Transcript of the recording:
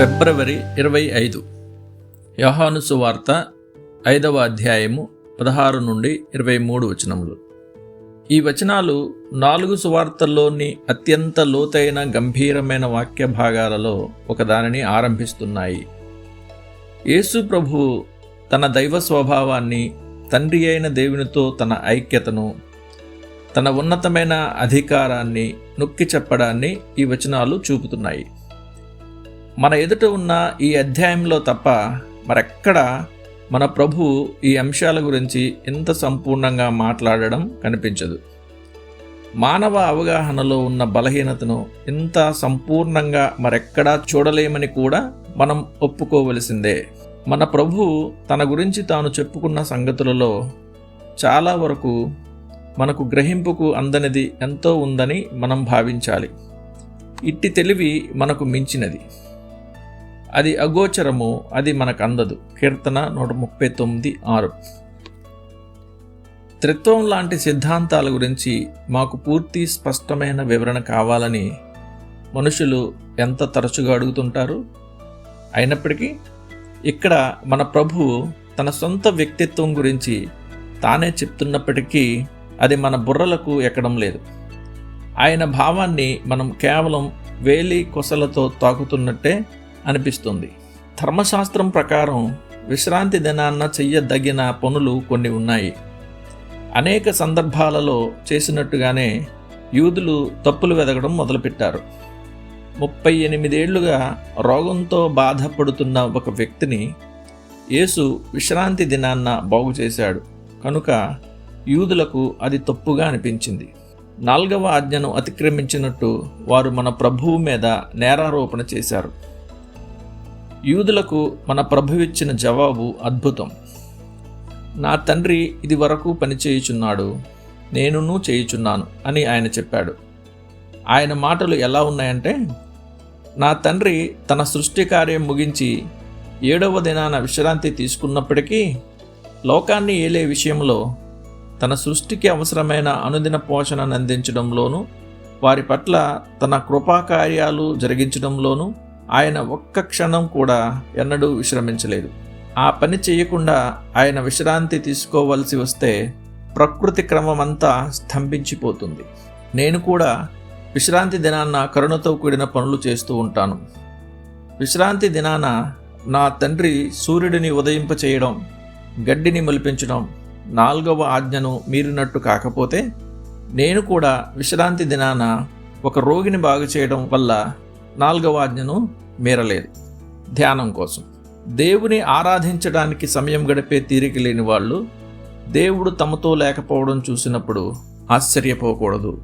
ఫిబ్రవరి ఇరవై ఐదు. యోహాను సువార్త ఐదవ అధ్యాయము పదహారు నుండి ఇరవై మూడు వచనములు. ఈ వచనాలు నాలుగు సువార్తల్లోని అత్యంత లోతైన గంభీరమైన వాక్య భాగాలలో ఒకదానిని ఆరంభిస్తున్నాయి. యేసు ప్రభువు తన దైవ స్వభావాన్ని తండ్రి అయిన దేవునితో తన ఐక్యతను తన ఉన్నతమైన అధికారాన్ని నొక్కి చెప్పడాన్ని ఈ వచనాలు చూపుతున్నాయి. మన ఎదుట ఉన్న ఈ అధ్యాయంలో తప్ప మరెక్కడ మన ప్రభు ఈ అంశాల గురించి ఇంత సంపూర్ణంగా మాట్లాడడం కనిపించదు. మానవ అవగాహనలో ఉన్న బలహీనతను ఇంత సంపూర్ణంగా మరెక్కడా చూడలేమని కూడా మనం ఒప్పుకోవలసిందే. మన ప్రభు తన గురించి తాను చెప్పుకున్న సంగతులలో చాలా వరకు మనకు గ్రహింపుకు అందనిది ఎంతో ఉందని మనం భావించాలి. ఇట్టి తెలివి మనకు మించినది. అది అగోచరము అది మనకు అందదు కీర్తన నూట ముప్పై తొమ్మిది ఆరు. త్రిత్వం లాంటి సిద్ధాంతాల గురించి మాకు పూర్తి స్పష్టమైన వివరణ కావాలని మనుషులు ఎంత తరచుగా అడుగుతుంటారు? అయినప్పటికీ ఇక్కడ మన ప్రభువు తన సొంత వ్యక్తిత్వం గురించి తానే చెప్తున్నప్పటికీ అది మన బుర్రలకు ఎక్కడం లేదు. ఆయన భావాన్ని మనం కేవలం వేలి కొసలతో తాకుతున్నట్టే అనిపిస్తుంది. ధర్మశాస్త్రం ప్రకారం విశ్రాంతి దినాన్న చెయ్యదగిన పనులు కొన్ని ఉన్నాయి. అనేక సందర్భాలలో చేసినట్టుగానే యూదులు తప్పులు వెదగడం మొదలుపెట్టారు. ముప్పై ఎనిమిదేళ్ళుగా రోగంతో బాధపడుతున్న ఒక వ్యక్తిని యేసు విశ్రాంతి దినాన్న బాగు చేశాడు. కనుక యూదులకు అది తప్పుగా అనిపించింది. నాల్గవ ఆజ్ఞను అతిక్రమించినట్టు వారు మన ప్రభువు మీద నేరారోపణ చేశారు. యూదులకు మన ప్రభువిచ్చిన జవాబు అద్భుతం. నా తండ్రి ఇది వరకు పనిచేయుచున్నాడు నేనును చేయుచున్నాను అని ఆయన చెప్పాడు. ఆయన మాటలు ఎలా ఉన్నాయంటే నా తండ్రి తన సృష్టి కార్యం ముగించి ఏడవ దినాన విశ్రాంతి తీసుకున్నప్పటికీ లోకాన్ని ఏలే విషయంలో తన సృష్టికి అవసరమైన అనుదిన పోషణను అందించడంలోనూ వారి పట్ల తన కృపాకార్యాలు జరిగించడంలోనూ ఆయన ఒక్క క్షణం కూడా ఎన్నడూ విశ్రమించలేదు. ఆ పని చేయకుండా ఆయన విశ్రాంతి తీసుకోవలసి వస్తే ప్రకృతి క్రమమంతా స్తంభించిపోతుంది. నేను కూడా విశ్రాంతి దినాన్న కరుణతో కూడిన పనులు చేస్తూ ఉంటాను. విశ్రాంతి దినాన నా తండ్రి సూర్యుడిని ఉదయింపచేయడం గడ్డిని మొలిపించడం నాలుగవ ఆజ్ఞను మీరినట్టు కాకపోతే నేను కూడా విశ్రాంతి దినాన ఒక రోగిని బాగు చేయడం వల్ల నాలుగవ ఆజ్ఞను మీరలేదు. ధ్యానం కోసం. దేవుని ఆరాధించడానికి సమయం గడిపే తీరిక లేని వాళ్ళు దేవుడు తమతో లేకపోవడం చూసినప్పుడు ఆశ్చర్యపోకూడదు.